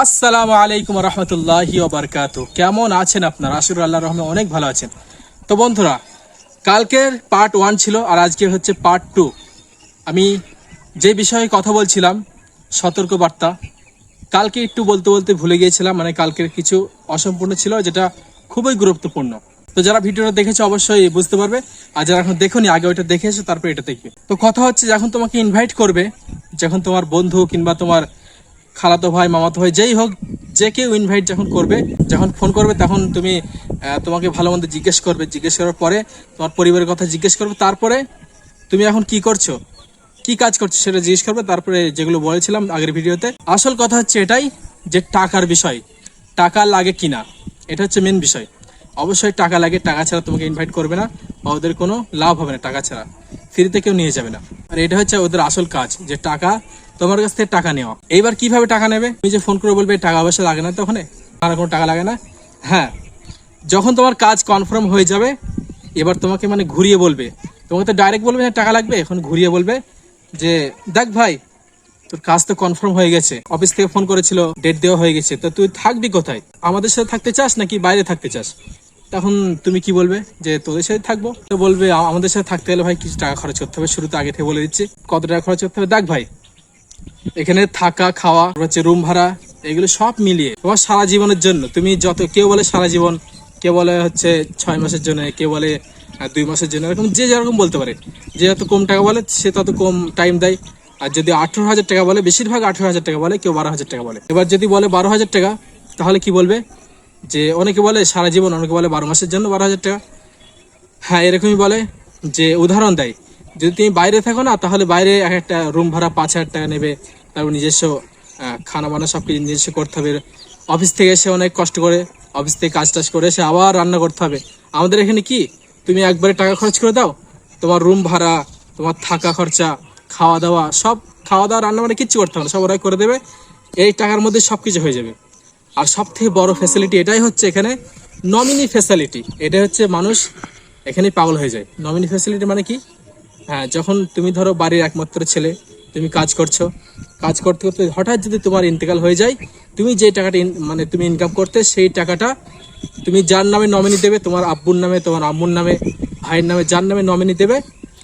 আসসালামু আলাইকুম রহমতুল্লাহি ওবরকাত কেমন আছেন আপনার? আশুর আল্লাহ রহমে অনেক ভালো আছেন। তো বন্ধুরা, কালকের পার্ট ওয়ান ছিল আর আজকে হচ্ছে পার্ট টু আমি যে বিষয়ে কথা বলছিলাম সতর্ক বার্তা কালকে একটু বলতে বলতে ভুলে গিয়েছিলাম মানে কালকের কিছু অসম্পূর্ণ ছিল যেটা খুবই গুরুত্বপূর্ণ। তো যারা ভিডিওটা দেখেছে, অবশ্যই বুঝতে পারবে। আর যারা এখন দেখোনি, আগে ওইটা দেখে এসে, তারপর এটা দেখবে। তো কথা হচ্ছে, যখন তোমাকে ইনভাইট করবে, যখন তোমার বন্ধু কিংবা তোমার খালাতো ভাই, মামাতো ভাই, যেই হোক, যে কেউ ইনভাইট যখন করবে, যখন ফোন করবে, তখন তুমি তোমাকে ভালো মন্দ জিজ্ঞেস করবে। জিজ্ঞেস করার পরে তোমার পরিবারের কথা জিজ্ঞেস করবে। তারপরে তুমি এখন কি করছ? কি কাজ করছ সেটা জিজ্ঞেস করবে। তারপরে যেগুলো বলেছিলাম আগের ভিডিওতে, আসল কথা হচ্ছে এটাই যে টাকার বিষয়, টাকা লাগে কিনা, এটা হচ্ছে মেন বিষয়। অবশ্যই টাকা লাগে, টাকা ছাড়া তোমাকে ইনভাইট করবে না, বা ওদের কোনো লাভ হবে না টাকা ছাড়া। ফ্রিতে কেউ নিয়ে যাবে না। আর এটা হচ্ছে ওদের আসল কাজ, যে টাকা তোমার কাছ থেকে টাকা নেওয়া। এইবার কীভাবে টাকা নেবে? তুমি যে ফোন করে বলবে, টাকা পয়সা লাগে না তখন আর কোনো টাকা লাগে না? হ্যাঁ। যখন তোমার কাজ কনফার্ম হয়ে যাবে, এবার তোমাকে মানে ঘুরিয়ে বলবে। তোমাকে তো ডাইরেক্ট বলবে না টাকা লাগবে? এখন ঘুরিয়ে বলবে যে, দেখ ভাই, তোর কাজ তো কনফার্ম হয়ে গেছে। অফিস থেকে ফোন করেছিল ডেট দেওয়া হয়ে গেছে। তো তুই থাকবি কোথায়? আমাদের সাথে থাকতে চাস নাকি বাইরে থাকতে চাস? তখন তুমি কি বলবে? যে, তোদের সাথে থাকব। তো বলবে আমাদের সাথে থাকতে গেলে ভাই কিছু টাকা খরচ করতে হবে। শুরুতে আগে থেকে বলে দিচ্ছি, কত টাকা খরচ করতে হবে? দেখ ভাই এখানে থাকা, খাওয়া হচ্ছে রুম ভাড়া, এগুলো সব মিলিয়ে। তোমার সারা জীবনের জন্য, তুমি যত, কেউ বলে সারা জীবন, কেউ বলে হচ্ছে ছয় মাসের জন্য, কেউ বলে দুই মাসের জন্য, এরকম যে যেরকম বলতে পারে। যে যত কম টাকা বলে, সে তত কম টাইম দেয়। আর যদি আঠেরো হাজার টাকা বলে, বেশিরভাগ আঠেরো হাজার টাকা বলে, কেউ বারো হাজার টাকা বলে। এবার যদি বলে বারো হাজার টাকা, তাহলে কি বলবে? যে অনেকে বলে সারা জীবন, অনেকে বলে বারো মাসের জন্য বারো হাজার টাকা। হ্যাঁ এরকমই বলে, যে উদাহরণ দেয়। যদি তুমি বাইরে থাকো না, তাহলে বাইরে এক একটা রুম ভাড়া পাঁচ হাজার টাকা নেবে। তারপর নিজস্ব খানা বানা সব কিছু নিজস্ব করতে হবে। অফিস থেকে এসে অনেক কষ্ট করে অফিস থেকে কাজ টাজ করে এসে আবার রান্না করতে হবে। আমাদের এখানে কি? তুমি একবারে টাকা খরচ করে দাও, তোমার রুম ভাড়া, তোমার থাকা খরচা খাওয়া দাওয়া সব খাওয়া দাওয়া রান্না মানে কিচ্ছু করতে হবে না, সব ওরাই করে দেবে। এই টাকার মধ্যে সব কিছু হয়ে যাবে। আর সব থেকে বড় ফ্যাসিলিটি এটাই হচ্ছে এখানে নমিনি ফ্যাসিলিটি এটা হচ্ছে মানুষ এখানে পাগল হয়ে যায়। নমিনি ফ্যাসিলিটি মানে কি? হ্যাঁ যখন তুমি ধরো বাড়ির একমাত্র ছেলে, তুমি কাজ করছ, কাজ করতে করতে হঠাৎ যদি তোমার ইন্তেকাল হয়ে যায়, তুমি যে টাকাটা মানে তুমি ইনকাম করতে, সেই টাকাটা তুমি যার নামে নমিনি দেবে, তোমার আব্বুর নামে, তোমার আম্মুর নামে ভাইয়ের নামে, যার নামে নমিনি দেবে,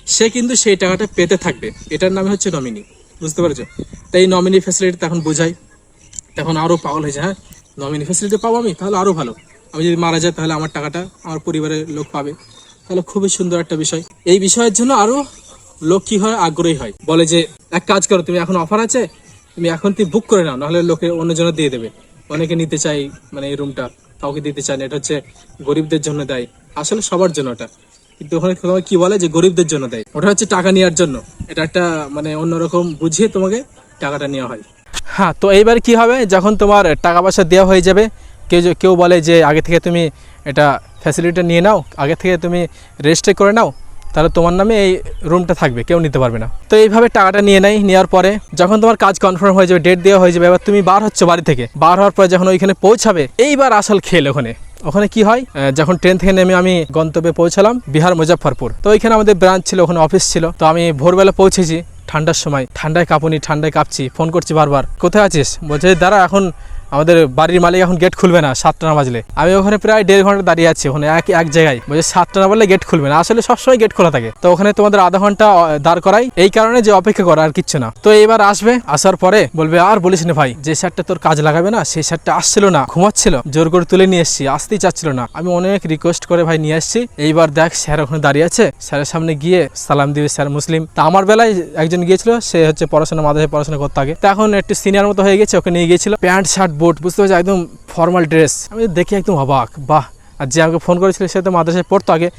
সে কিন্তু সেই টাকাটা পেতে থাকবে। এটার নামে হচ্ছে নমিনি বুঝতে পেরেছ? তাই নমিনি ফ্যাসিলিটি তখন বোঝায় তখন আরও পাগল হয়ে যায় হ্যাঁ? নমিনি ফ্যাসিলিটি পাবো আমি, তাহলে আরও ভালো। আমি যদি মারা যাই, তাহলে আমার টাকাটা আমার পরিবারের লোক পাবে। তাহলে খুবই সুন্দর একটা বিষয়। এই বিষয়ের জন্য আরও লোক কি হয়, আগ্রহী হয়। বলে যে, এক কাজ করো, তুমি এখন অফার আছে, তুমি এখন তুই বুক করে নাও, নাহলে লোকে অন্যজনে দিয়ে দেবে। অনেকে নিতে চাই মানে এই রুমটা কাউকে দিতে চায় না। এটা হচ্ছে গরিবদের জন্য দেয়। আসলে সবার জন্য ওটা। কিন্তু ওখানে তোমাকে কি বলে যে, গরিবদের জন্য দেয়। ওটা হচ্ছে টাকা নেওয়ার জন্য। এটা একটা মানে অন্যরকম বুঝিয়ে তোমাকে টাকাটা নেওয়া হয়। হ্যাঁ তো এইবার কি হবে? যখন তোমার টাকা পয়সা দেওয়া হয়ে যাবে, কেউ কেউ বলে যে, আগে থেকে তুমি এটা ফ্যাসিলিটিটা নিয়ে নাও, আগে থেকে তুমি রেজিস্টার করে নাও, তাহলে তোমার নামে এই রুমটা থাকবে, কেউ নিতে পারবে না। তো এইভাবে টাকাটা নিয়ে নেয়, নেওয়ার পরে যখন তোমার কাজ কনফার্ম হয়ে যাবে ডেট দেওয়া হয়ে যাবে, এবার তুমি বার হচ্ছে বাড়ি থেকে। বার হওয়ার পরে যখন ওইখানে পৌঁছাবে, এইবার আসল খেল ওখানে। ওখানে কি হয়? যখন ট্রেন থেকে নেমে আমি গন্তব্যে পৌঁছালাম, বিহার মুজফ্ফরপুর। তো ওইখানে আমাদের ব্রাঞ্চ ছিল, ওখানে অফিস ছিল। তো আমি ভোরবেলা পৌঁছেছি, ঠান্ডার সময়। ঠান্ডায় কাঁপুনি, ঠান্ডায় কাঁপছি ফোন করছি বারবার, কোথায় আছিস? বলছে দাঁড়া, এখন আমাদের বাড়ির মালিক এখন গেট খুলবে না সাতটা না বাজলে আমি ওখানে প্রায় দেড় ঘণ্টা দাঁড়িয়ে আছি, ওখানে এক এক জায়গায়। বলছে সাতটা না বাজলে গেট খুলবে না। আসলে সবসময় গেট খোলা থাকে। তো ওখানে তোমাদের আধা ঘণ্টা দাঁড় করাই। এই কারণে যে অপেক্ষা করা আর কিচ্ছু না। তো এবার আসবে, আসার পরে বলবে, আর বলিস না ভাই, যে স্যারটা তোর কাজ লাগাবে না, সেই স্যারটা আসছিল না, ঘুমাচ্ছিল, জোর করে তুলে নিয়ে এসেছি, আসতেই চাচ্ছিল না। আমি অনেক রিকোয়েস্ট করে ভাই নিয়ে এসেছি এইবার দেখ, স্যার ওখানে দাঁড়িয়ে আছে। স্যারের সামনে গিয়ে সালাম দিবে স্যার মুসলিম। তা আমার বেলায় একজন গিয়েছিল, সে হচ্ছে পড়াশোনা, মাদ্রাসায় পড়াশোনা করতে আগে। তো এখন একটু সিনিয়র মতো হয়ে গেছে, ওকে নিয়ে গিয়েছিল। প্যান্ট, শার্ট বুট বুঝতে পারছি একদম ফর্মাল ড্রেস আমি দেখি একদম অবাক বাহ আর যে আমাকে ফোন করেছিল সে তো মাদ্রাসায় পড়তো আগে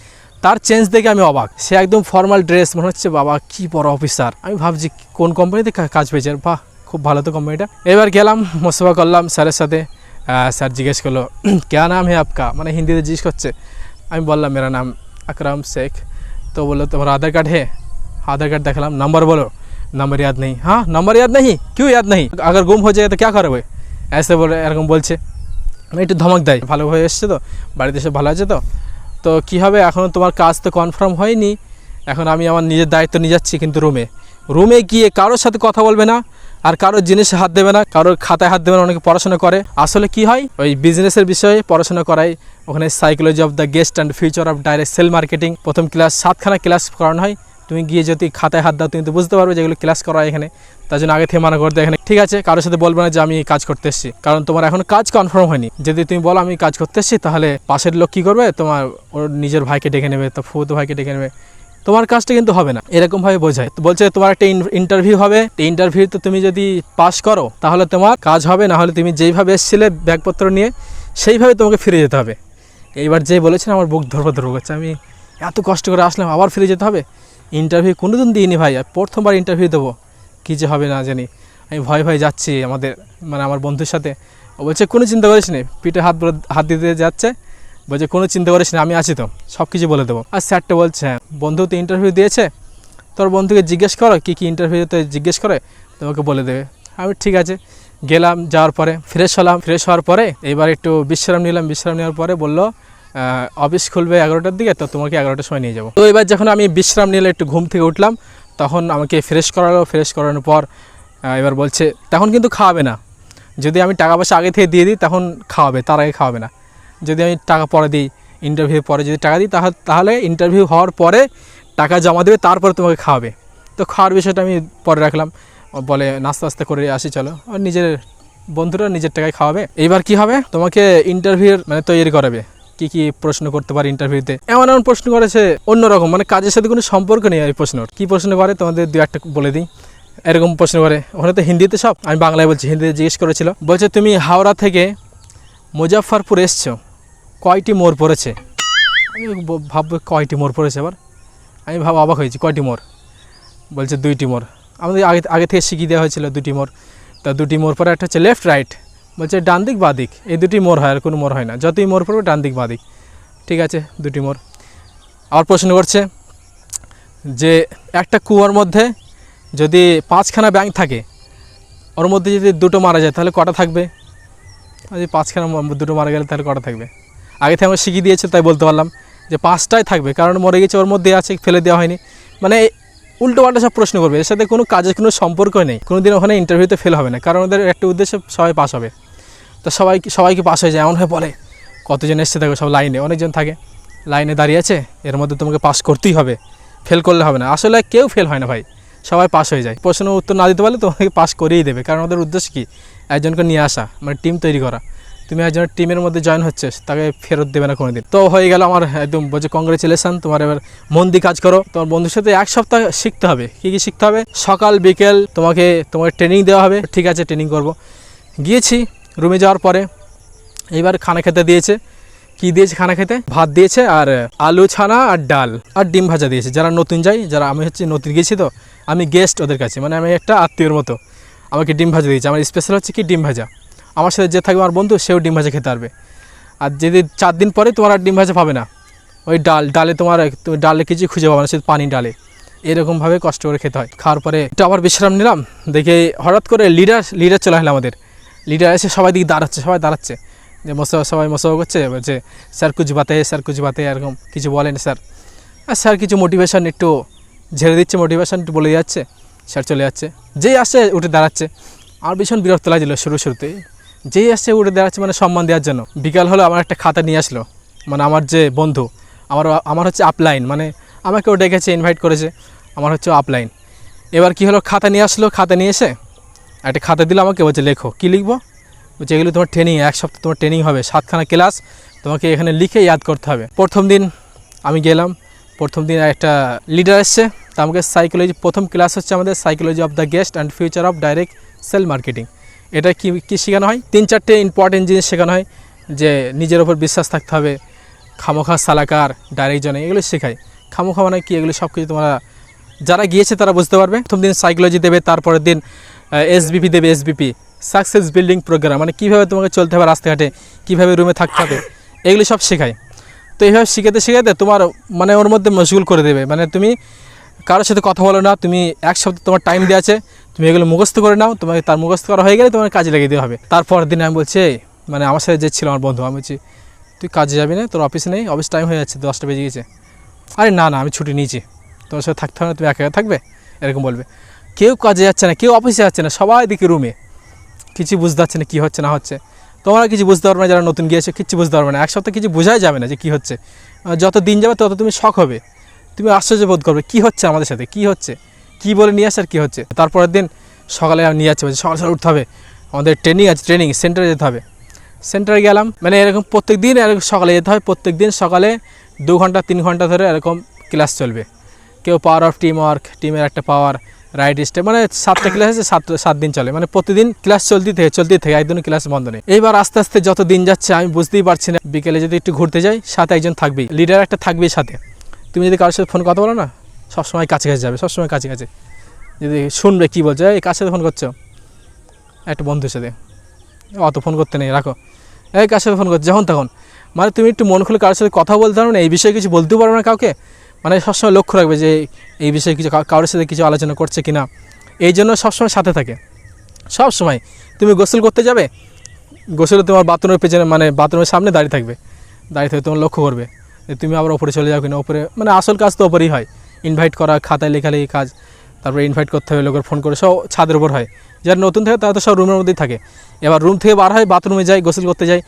তার চেঞ্জ দেখে আমি অবাক সে একদম ফর্মাল ড্রেস মনে হচ্ছে বাবা কি বড় অফিসার আমি ভাবছি কোন কোম্পানিতে কা- কাজ পেয়েছে বাহ খুব ভালো তো কোম্পানিটা এবার গেলাম মোসবা করলাম স্যারের সাথে আহ, স্যার জিজ্ঞেস করলো ক্যা নাম হে আপকা মানে হিন্দিতে জিজ্ঞেস করছে আমি বললাম মেরা নাম আকরাম শেখ তো বললো তোমার আধার কার্ড है आधार कार्ड देखालाम नंबर बोलो नंबर याद नहीं हाँ नंबर याद नहीं क्यों याद नहीं अगर गुम हो जाए तो क्या करोगे এসে বলে এরকম বলছে। আমি একটু ধমক দেয় ভালোভাবে এসছে তো? বাড়িতে এসে ভালো আছে তো? তো কী হবে? এখন তোমার কাজ তো কনফার্ম হয়নি। এখন আমি আমার নিজের দায়িত্ব নিয়ে যাচ্ছি কিন্তু রুমে। রুমে গিয়ে কারোর সাথে কথা বলবে না, আর কারোর জিনিসে হাত দেবে না, কারোর খাতায় হাত দেবে না, অনেকে পড়াশোনা করে। আসলে কি হয়? ওই বিজনেসের বিষয়ে পড়াশোনা করায়। ওখানে psychology of the guest and future of direct sale marketing প্রথম ক্লাস সাতখানা ক্লাস করানো হয়। তুমি গিয়ে যদি খাতায় হাত দাও, তুমি তো বুঝতে পারবে যেগুলো ক্লাস করা এখানে। তার জন্য আগে থেকে মানা করতে এখানে। ঠিক আছে, কারোর সাথে বলবে না যে আমি কাজ করতে এসেছি। কারণ তোমার এখন কাজ কনফার্ম হয়নি। যদি তুমি বলো আমি কাজ করতে এসেছি, তাহলে পাশের লোক কী করবে? তোমার ওর নিজের ভাইকে ডেকে নেবে, তো ফুতো ভাইকে ডেকে নেবে। তোমার কাজটা কিন্তু হবে না। এরকম ভাবে বোঝায়। তো বলছে, তোমার একটা ইন্টারভিউ হবে। ইন্টারভিউতে তুমি যদি পাস করো, তাহলে তোমার কাজ হবে। না হলে তুমি যেইভাবে এসেছিলে ব্যাগপত্র নিয়ে, সেইভাবে তোমাকে ফিরে যেতে হবে। এইবার যে বলেছেন আমার বুক ধরবো ধরবো করছে। আমি এত কষ্ট করে আসলাম, আবার ফিরে যেতে হবে? ইন্টারভিউ কোনোদিন দিইনি ভাই। প্রথমবার ইন্টারভিউ দেবো। কী যে হবে না জানি। আমি ভয় ভয় যাচ্ছি আমাদের মানে আমার বন্ধুর সাথে। ও বলছে কোনো চিন্তা করিস নি পিঠে হাত হাত দিতে যাচ্ছে। বলছে কোনো চিন্তা করিস না আমি আছি তো সব কিছু বলে দেবো। আর স্যারটা বলছে "হ্যাঁ, বন্ধু তো ইন্টারভিউ দিয়েছে তোর বন্ধুকে জিজ্ঞেস করো কী কী ইন্টারভিউতে জিজ্ঞেস করে তোমাকে বলে দেবে। আমি ঠিক আছে। গেলাম যাওয়ার পরে ফ্রেশ হলাম ফ্রেশ হওয়ার পরে এবার একটু বিশ্রাম নিলাম বিশ্রাম নেওয়ার পরে বলল অফিস খুলবে এগারোটার দিকে তো তোমাকে এগারোটার সময় নিয়ে যাব। তো এবার যখন আমি বিশ্রাম নিলে একটু ঘুম থেকে উঠলাম তখন আমাকে ফ্রেশ করালো, ফ্রেশ করানোর পর এবার বলছে, তখন কিন্তু খাওয়াবে না। যদি আমি টাকা পয়সা আগে থেকে দিয়ে দিই, তখন খাওয়াবে, তার আগে খাওয়াবে না। যদি আমি টাকা পরে দিই ইন্টারভিউ পরে যদি টাকা দিই তাহলে তাহলে ইন্টারভিউ হওয়ার পরে টাকা জমা দেবে, তারপরে তোমাকে খাওয়াবে। তো খাওয়ার বিষয়টা আমি পরে রাখলাম। বলে, নাস্তা আস্তে করে আসি, চলো। আর নিজের বন্ধুরা নিজের টাকায় খাওয়াবে। এইবার কি হবে? তোমাকে ইন্টারভিউর মানে তৈরি করাবে। কি কি প্রশ্ন করতে পারে ইন্টারভিউতে এমন এমন প্রশ্ন করেছে, অন্যরকম মানে কাজের সাথে কোনো সম্পর্ক নেই এই প্রশ্ন কি প্রশ্ন করে? তোমাদের দু একটা বলে দিই। এরকম প্রশ্ন করে। ওখানে তো হিন্দিতে সব। আমি বাংলায় বলছি, হিন্দিতে জিজ্ঞেস করেছিল। বলছে, তুমি হাওড়া থেকে মুজাফরপুর এসছো। কয়টি মোড় পড়েছে? আমি ভাববো, কয়টি মোড় পড়েছে আবার? আমি ভাব, অবাক হয়েছি, কয়টি মোড়? বলছে, দুইটি মোড়। আমাদের আগে আগে থেকে শিখিয়ে দেওয়া হয়েছিল দুটি মোড়। তা দুটি মোড় পরে একটা হচ্ছে লেফট রাইট বলছে, ডান দিক, বা দিক। এই দুটি মোড় হয় আর কোনো মোড় হয় না। যতই মোড় পড়বে, ডান দিক, বা দিক। ঠিক আছে, দুটি মোড়। আবার প্রশ্ন করছে যে, একটা কুয়োর মধ্যে যদি পাঁচখানা ব্যাংক থাকে, ওর মধ্যে যদি দুটো মারা যায়, তাহলে কটা থাকবে? যদি পাঁচখানা দুটো মারা গেলে, তাহলে কটা থাকবে? আগে থেকে আমার শিখিয়ে দিয়েছে, তাই বলতে পারলাম যে, পাঁচটাই থাকবে, কারণ মরে গেছে, ওর মধ্যে আছে, ফেলে দেওয়া হয়নি। মানে উল্টো পাল্টা সব প্রশ্ন করবে। এর সাথে কোনো কাজের কোনো সম্পর্ক নেই। কোনো দিন ওখানে ইন্টারভিউতে ফেল হবে না, কারণ ওদের একটা উদ্দেশ্য সবাই পাস হবে। তো সবাই সবাইকে পাস হয়ে যায়? এমন হয়ে বলে কতজন এসছে দেখো, সব লাইনে। অনেকজন থাকে। লাইনে দাঁড়িয়ে আছে। এর মধ্যে তোমাকে পাস করতেই হবে। ফেল করলে হবে না। আসলে কেউ ফেল হয় না ভাই। সবাই পাস হয়ে যায়। প্রশ্ন উত্তর না দিতে পারলে তোমাকে পাস করেই দেবে। কারণ ওদের উদ্দেশ্য কী? একজনকে নিয়ে আসা। মানে টিম তৈরি করা। তুমি একজনের টিমের মধ্যে জয়েন হচ্ছে, তাকে ফেরত দেবে না কোনোদিন। তো হয়ে গেল আমার একদম বলছে কংগ্রেচুলেশন তোমার এবার মন দিয়ে কাজ করো। তোমার বন্ধুর সাথে এক সপ্তাহ শিখতে হবে। কী কী শিখতে হবে? সকাল, বিকেল তোমাকে তোমাকে ট্রেনিং দেওয়া হবে। ঠিক আছে ট্রেনিং করব। গিয়েছি। রুমে যাওয়ার পরে এইবার খানা খেতে দিয়েছে। কি দিয়েছে খানা খেতে? ভাত দিয়েছে আর আলু ছানা আর ডাল আর ডিম ভাজা দিয়েছে। যারা নতুন যাই, যারা আমি হচ্ছে নতুন গেছি তো, আমি গেস্ট ওদের কাছে। মানে আমি একটা আত্মীয়র মতো। আমাকে ডিম ভাজা দিয়েছে। আমার স্পেশাল হচ্ছে কি ডিম ভাজা। আমার সাথে যে থাকবে আমার বন্ধু, সেও ডিম ভাজা খেতে পারবে। আর যদি চার দিন পরে তোমার আর ডিম ভাজা পাবে না। ওই ডাল, ডালে তোমার তুমি ডালে কিছু খুঁজে পাবে না, শুধু পানি ডালে। এরকমভাবে কষ্ট করে খেতে হয়। খাওয়ার পরে একটু আবার বিশ্রাম নিলাম। দেখে হঠাৎ করে লিডার লিডার চলে আসলো আমাদের। লিডার এসে সবাই দিকে দাঁড়াচ্ছে, সবাই দাঁড়াচ্ছে। যে মশা সবাই মশা করছে বলছে স্যার কুচ বাতে, স্যার কুচ বাতে, এরকম কিছু বলেন স্যার। আর স্যার কিছু মোটিভেশন একটু ঝেড়ে দিচ্ছে মোটিভেশন একটু বলে যাচ্ছে, স্যার চলে যাচ্ছে। যেই আসছে উঠে দাঁড়াচ্ছে। আর ভীষণ বিরক্ত লাগছিল শুরু শুরুতে। যেই আসছে উঠে দাঁড়াচ্ছে মানে সম্মান দেওয়ার জন্য। বিকাল হলো আমার একটা খাতা নিয়ে আসলো। মানে আমার যে বন্ধু, আমার আমার হচ্ছে আপলাইন মানে আমাকেও ডেকেছে ইনভাইট করেছে। আমার হচ্ছে আপলাইন এবার কি হলো, খাতা নিয়ে আসলো, খাতা নিয়ে এসে একটা খাতা দিল আমাকে, বলছে, লেখো। কী লিখব? বলছে, এগুলো তোমার ট্রেনিং এক সপ্তাহ তোমার ট্রেনিং হবে। সাতখানা ক্লাস তোমাকে এখানে লিখে ইয়াদ করতে হবে। প্রথম দিন আমি গেলাম। প্রথম দিন একটা লিডার এসছে। তা আমাকে সাইকোলজি প্রথম ক্লাস হচ্ছে আমাদের psychology of the guest and future of direct sale marketing এটা কি, কী শেখানো হয়? তিন চারটে ইম্পর্টেন্ট জিনিস শেখানো হয়, যে নিজের ওপর বিশ্বাস থাকতে হবে। খামোখা সালাকার ডাইরেক্ট জনে, এগুলো শেখায়। খামোখা মানে কি? এগুলো সব কিছু তোমরা, যারা গিয়েছে তারা বুঝতে পারবে। প্রথম দিন সাইকোলজি দেবে, তারপরের দিন এসবিপি দেবে এসবিপি সাকসেস বিল্ডিং প্রোগ্রাম মানে কীভাবে তোমাকে চলতে হবে রাস্তাঘাটে, কীভাবে রুমে থাকতে হবে, এগুলি সব শেখায়। তো এইভাবে শিখাতে শিখাতে তোমার মানে ওর মধ্যে মশগুল করে দেবে। মানে তুমি কারোর সাথে কথা বলো না, তুমি এক সপ্তাহ তোমার টাইম দেওয়া আছে, তুমি এগুলো মুখস্থ করে নাও, তোমাকে তার মুখস্থ করা হয়ে গেলে তোমার কাজে লাগিয়ে দেওয়া হবে। তারপর দিন আমি বলছি মানে আমার সাথে যে ছিল আমার বন্ধু, আমি বলছি, তুই কাজে যাবি না, তোর অফিস নেই অফিস টাইম হয়ে যাচ্ছে, দশটা বেজে গেছে। আরে না না, আমি ছুটি নিয়েছি। তোমার সাথে থাকতে হবে না, তুমি একা থাকবে? এরকম বলবে। কেউ কাজে যাচ্ছে না, কেউ অফিসে যাচ্ছে না, সবাই দিকে রুমে কিছু বুঝতে পারছে না কী হচ্ছে, না হচ্ছে। তোমরা কিছু বুঝতে পারবে না যারা নতুন গিয়েছে, কিছু বুঝতে পারবে না। এক সপ্তাহে কিছু বোঝাই যাবে না যে কী হচ্ছে। যত দিন যাবে, তত তুমি শখ হবে। তুমি আশ্চর্য বোধ করবে, কী হচ্ছে আমাদের সাথে, কী হচ্ছে? কী বলে নিয়ে আসার কী হচ্ছে? তারপরের দিন সকালে নিয়ে যাচ্ছে সকাল সকাল উঠতে হবে। আমাদের ট্রেনিং আছে ট্রেনিং সেন্টারে যেতে হবে। সেন্টারে গেলাম মানে এরকম প্রত্যেক দিন এরকম সকালে যেতে হয় প্রত্যেক দিন সকালে দু ঘণ্টা, তিন ঘণ্টা ধরে এরকম ক্লাস চলবে। কেউ পাওয়ার অফ টিম ওয়ার্ক টিমের একটা পাওয়ার রাইট স্টেপ মানে সাতটা ক্লাস আছে সাত সাত দিন চলে। মানে প্রতিদিন ক্লাস চলতে থাকে চলতে থাকে একদিনও ক্লাস বন্ধ নেই। এইবার আস্তে আস্তে যত দিন যাচ্ছে আমি বুঝতেই পারছি না। বিকেলে যদি একটু ঘুরতে যাই সাথে একজন থাকবেই। লিডার একটা থাকবেই সাথে। তুমি যদি কারোর সাথে ফোন কথা বলো না সবসময় কাছে কাছে যাবে সবসময় কাছে কাছে। যদি শুনবে কী বলছে এই কার সাথে ফোন করছ? একটা বন্ধুর সাথে। অত ফোন করতে নেই রাখো। এই কার সাথে ফোন করছ? যখন তখন। মানে তুমি একটু মন খুলে কারোর সাথে কথা বলতে পারো না এই বিষয়ে কিছু বলতেও পারবে না কাউকে। মানে সবসময় লক্ষ্য রাখবে যে এই বিষয়ে কিছু কারোর সাথে কিছু আলোচনা করছে কি না এই জন্য সবসময় সাথে থাকে। সব সময় তুমি গোসল করতে যাবে, গোসলে তোমার বাথরুমের পেছনে মানে বাথরুমের সামনে দাঁড়িয়ে থাকবে। দাঁড়িয়ে থেকে তোমার লক্ষ্য করবে যে তুমি আবার ওপরে চলে যাও কিনা। ওপরে মানে আসল কাজ তো ওপরেই হয়। ইনভাইট করা, খাতায় লেখালেখি কাজ, তারপরে ইনভাইট করতে হবে, লোকের ফোন করে সব ছাদের উপর হয়। যারা নতুন থাকে তারা তো সব রুমের মধ্যেই থাকে। এবার রুম থেকে বার হয় বাথরুমে যাই গোসল করতে যাই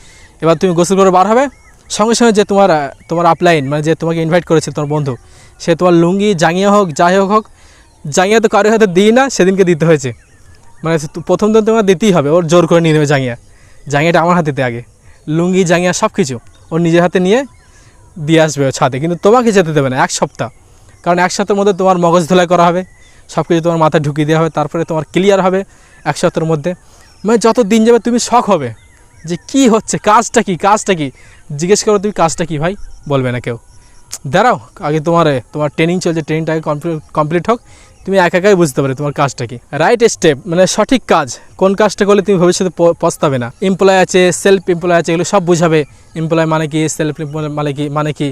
এবার তুমি গোসল করে বার হবে সঙ্গে সঙ্গে যে তোমার তোমার আপলাইন মানে যে তোমাকে ইনভাইট করেছে তোমার বন্ধু, সে তোমার লুঙ্গি জাঙ্গিয়া হোক, যাই হোক হোক, জাঙিয়া তো কারোর হাতে দিই না, সেদিনকে দিতে হয়েছে। মানে প্রথম দিন তোমার দিতেই হবে, ওর জোর করে নিয়ে নেবে জাঙিয়া। জাঙিয়াটা আমার হাতে আগে। লুঙ্গি জাঙ্গিয়া সব কিছু ওর নিজের হাতে নিয়ে দিয়ে আসবে ও ছাদে। কিন্তু তোমাকে যেতে দেবে না, এক সপ্তাহ। কারণ এক সপ্তাহের মধ্যে তোমার মগজ ধোলাই করা হবে সব কিছু তোমার মাথায় ঢুকিয়ে দেওয়া হবে, তারপরে তোমার ক্লিয়ার হবে এক সপ্তাহের মধ্যে। মানে যত দিন যাবে তুমি শখ হবে। যে কি হচ্ছে, কাজটা কি কাজটা কি? জিজ্ঞেস করো তুমি, কাজটা কি ভাই? বলবে না কেউ। দাঁড়াও, আগে তোমার তোমার ট্রেনিং চলছে ট্রেনিংটা আগে কমপ্লিট হোক। তুমি একা একাই বুঝতে পারবে তোমার কাজটা কি। রাইট স্টেপ মানে সঠিক কাজ। কোন কাজটা করলে তুমি ভবিষ্যতে পস্তাবে না। এমপ্লয় আছে সেলফ এমপ্লয় আছে, এগুলো সব বুঝাবে। এমপ্লয় মানে কি সেলফ এমপ্লয় মানে কি মানে কি?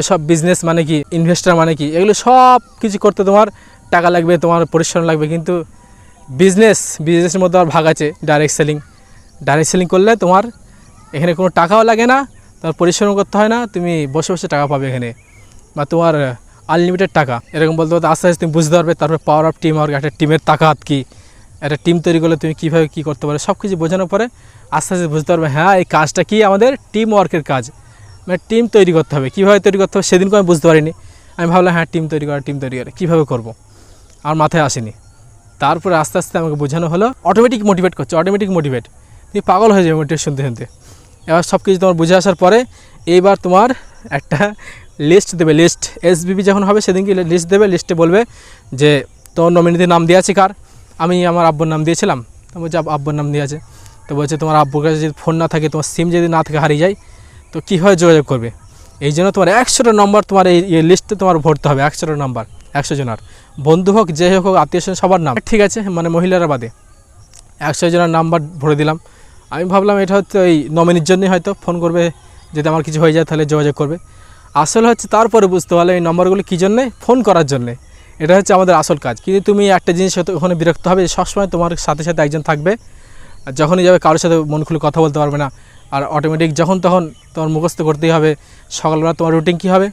এসব বিজনেস মানে কি ইনভেস্টার মানে কি? এগুলো সব কিছু করতে তোমার টাকা লাগবে, তোমার পরিশ্রম লাগবে। কিন্তু বিজনেস বিজনেসের মধ্যে আর ভাগ আছে ডাইরেক্ট সেলিং ডাইরেক্ট সেলিং করলে তোমার এখানে কোনো টাকাও লাগে না, তোমার পরিশ্রম করতে হয় না, তুমি বসে বসে টাকা পাবে এখানে। বা তোমার আনলিমিটেড টাকা। এরকম বলতে বলতে আস্তে আস্তে তুমি বুঝতে পারবে, তারপরে পাওয়ার অফ টিম ওয়ার্ক একটা টিমের তাকাত কি। একটা টিম তৈরি করলে তুমি কীভাবে কী করতে পারো সব কিছু বোঝানোর পরে আস্তে আস্তে বুঝতে পারবে হ্যাঁ এই কাজটা কি আমাদের টিম ওয়ার্কের কাজ। মানে টিম তৈরি করতে হবে। কীভাবে তৈরি করতে হবে সেদিনকে আমি বুঝতে পারিনি। আমি ভাবলাম হ্যাঁ টিম তৈরি করা টিম তৈরি করা, কীভাবে করব? আমার মাথায় আসেনি। তারপরে আস্তে আস্তে আমাকে বোঝানো হলো অটোমেটিক মোটিভেট করছে অটোমেটিক মোটিভেট তুমি পাগল হয়ে যাবে মোটিভেট শুনতে শুনতে। এবার সব কিছু তোমার বুঝে আসার পরে এইবার তোমার একটা লিস্ট দেবে লিস্ট এসবিবি যখন হবে সেদিনকে লিস্ট দেবে লিস্টে বলবে যে তোমার নমিনিতে নাম দিয়ে আছে কার? আমি আমার আব্বুর নাম দিয়েছিলাম, তো বলছে আব্বুর নাম দিয়ে আছে। তো বলছে তোমার আব্বুর কাছে যদি ফোন না থাকে, তোমার সিম যদি না থাকে, হারিয়ে যায়, তো কীভাবে যোগাযোগ করবে? এই জন্য তোমার একশোটা নম্বর তোমার এই এই লিস্টে তোমার ভরতে হবে, একশোটা নম্বর একশো জনার। বন্ধু হোক, যে হোক, আত্মীয় স্বজন সবার নাম। ঠিক আছে মানে মহিলারা বাদে। একশো জনের নাম্বার ভরে দিলাম। আমি ভাবলাম এটা হচ্ছে ওই নমিনির জন্যই হয়তো ফোন করবে, যদি আমার কিছু হয়ে যায় তাহলে যোগাযোগ করবে। আসল হচ্ছে তারপরে বুঝতে পারলে এই নম্বরগুলো কী জন্যে? ফোন করার জন্যে। এটা হচ্ছে আমাদের আসল কাজ। কিন্তু তুমি একটা জিনিস হয়তো ওখানে বিরক্ত হবে সবসময় তোমার সাথে সাথে একজন থাকবে, আর যখনই যাবে কারোর সাথে মন খুলে কথা বলতে পারবে না। আর অটোমেটিক যখন তখন তোমার মুখস্থ করতেই হবে, সকালবেলা তোমার রুটিন কী হবে?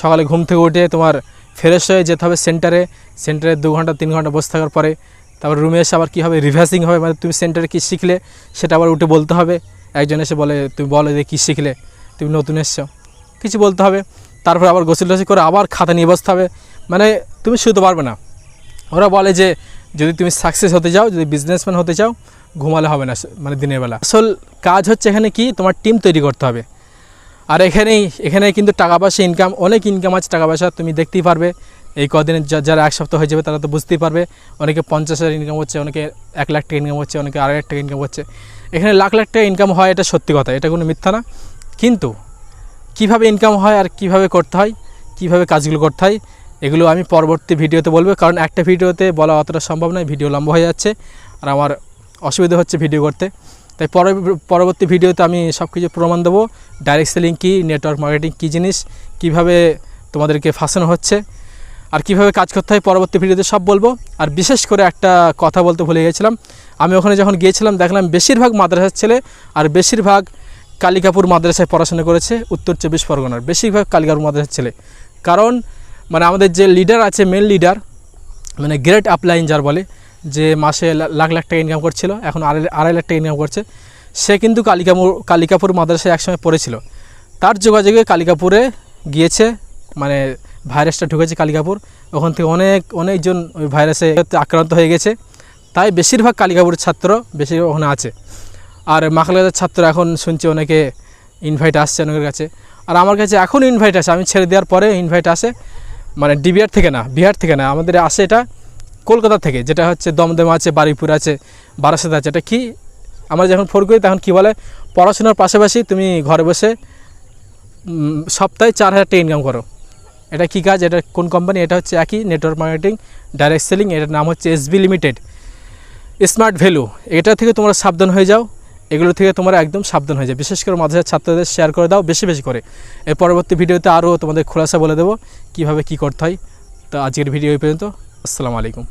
সকালে ঘুম থেকে উঠে তোমার ফ্রেশ হয়ে যেতে হবে সেন্টারে সেন্টারে দু ঘণ্টা, তিন ঘণ্টা বসে থাকার পরে তারপর রুমে এসে আবার কী হবে রিভার্সিং হবে? মানে তুমি সেন্টারে কী শিখলে? সেটা আবার উঠে বলতে হবে। একজন এসে বলে, তুমি বলো যে কী শিখলে? তুমি নতুন এসছো। কিছু বলতে হবে। তারপর আবার গোসল টোসল করে আবার খাতা নিয়ে বসতে হবে। মানে তুমি শুতে পারবে না। ওরা বলে যে, যদি তুমি সাকসেস হতে চাও, যদি বিজনেসম্যান হতে চাও, ঘুমালে হবে না মানে দিনের বেলা। আসল কাজ হচ্ছে এখানে কি? তোমার টিম তৈরি করতে হবে। আর এখানেই এখানে কিন্তু টাকা পয়সা ইনকাম অনেক ইনকাম আছে টাকা পয়সা, তুমি দেখতেই পারবে। এই কদিনে যারা এক সপ্তাহ হয়ে যাবে তারা তো বুঝতেই পারবে। অনেকে পঞ্চাশ হাজার ইনকাম হচ্ছে, অনেকে এক লাখ টাকা ইনকাম হচ্ছে, অনেকে আড়াই টাকা ইনকাম হচ্ছে। এখানে লাখ লাখ টাকা ইনকাম হয় এটা সত্যি কথা, এটা কোনো মিথ্যা না। কিন্তু কীভাবে ইনকাম হয় আর কীভাবে করতে হয়, কীভাবে কাজগুলো করতে হয়, এগুলো আমি পরবর্তী ভিডিওতে বলব। কারণ একটা ভিডিওতে বলা অতটা সম্ভব নয়, ভিডিও লম্বা হয়ে যাচ্ছে আর আমার অসুবিধা হচ্ছে ভিডিও করতে। তাই পর- পরবর্তী ভিডিওতে আমি সব কিছু প্রমাণ দেবো। ডাইরেক্ট সেলিং কী নেটওয়ার্ক মার্কেটিং কী জিনিস, কীভাবে তোমাদেরকে ফাঁসানো হচ্ছে আর কীভাবে কাজ করতে হয় পরবর্তী ভিডিওতে সব বলব। আর বিশেষ করে একটা কথা বলতে ভুলে গেছিলাম। আমি ওখানে যখন গিয়েছিলাম, দেখলাম বেশিরভাগ মাদ্রাসার ছেলে আর বেশিরভাগ কালিকাপুর মাদ্রাসায় পড়াশোনা করেছে উত্তর চব্বিশ পরগনার, বেশিরভাগ কালিকাপুর মাদ্রাসার ছেলে। কারণ মানে আমাদের যে লিডার আছে মেন লিডার মানে গ্রেট আপলাইন যার বলে, যে মাসে লাখ লাখ টাকা ইনকাম করছিল, এখন আড়াই আড়াই লাখ টাকা ইনকাম করছে, সে কিন্তু কালিকাপুর কালিকাপুর মাদ্রাসায় একসময় পড়েছিল। তার যোগাযোগে কালিকাপুরে গিয়েছে মানে ভাইরাসটা ঢুকেছে কালিকাপুর। ওখান থেকে অনেক, অনেকজন ওই ভাইরাসে আক্রান্ত হয়ে গেছে। তাই বেশিরভাগ কালিকাপুরের ছাত্র বেশি ওখানে আছে। আর মাখালাদের ছাত্র এখন শুনছি অনেকে ইনভাইট আসছে অনেকের কাছে। আর আমার কাছে এখন ইনভাইট আসে, আমি ছেড়ে দেওয়ার পরে ইনভাইট আসে। মানে ডিবিআর থেকে না, বিহার থেকে না, আমাদের আসে এটা কলকাতা থেকে, যেটা হচ্ছে দমদম আছে, বারুইপুর আছে, বারাসাত আছে। এটা কি, আমরা যখন ফোন করি তখন কী বলে, পড়াশোনার পাশাপাশি তুমি ঘরে বসে সপ্তাহে চার হাজার টাকা ইনকাম করো। এটা কী কাজ? এটা কোন কোম্পানি এটা হচ্ছে একই নেটওয়ার্ক মার্কেটিং ডাইরেক্ট সেলিং এটার নাম হচ্ছে এসবি লিমিটেড স্মার্ট ভ্যালু এটা থেকে তোমরা সাবধান হয়ে যাও। এগুলো থেকে তোমরা একদম সাবধান হয়ে যাও। বিশেষ করে মাদ্রাসার ছাত্রদের শেয়ার করে দাও বেশি বেশি করে। এর পরবর্তী ভিডিওতে আরও তোমাদের খোলাসা বলে দেবো কীভাবে কী করতে হয়। তো আজকের ভিডিও এই পর্যন্ত। আসসালামু আলাইকুম।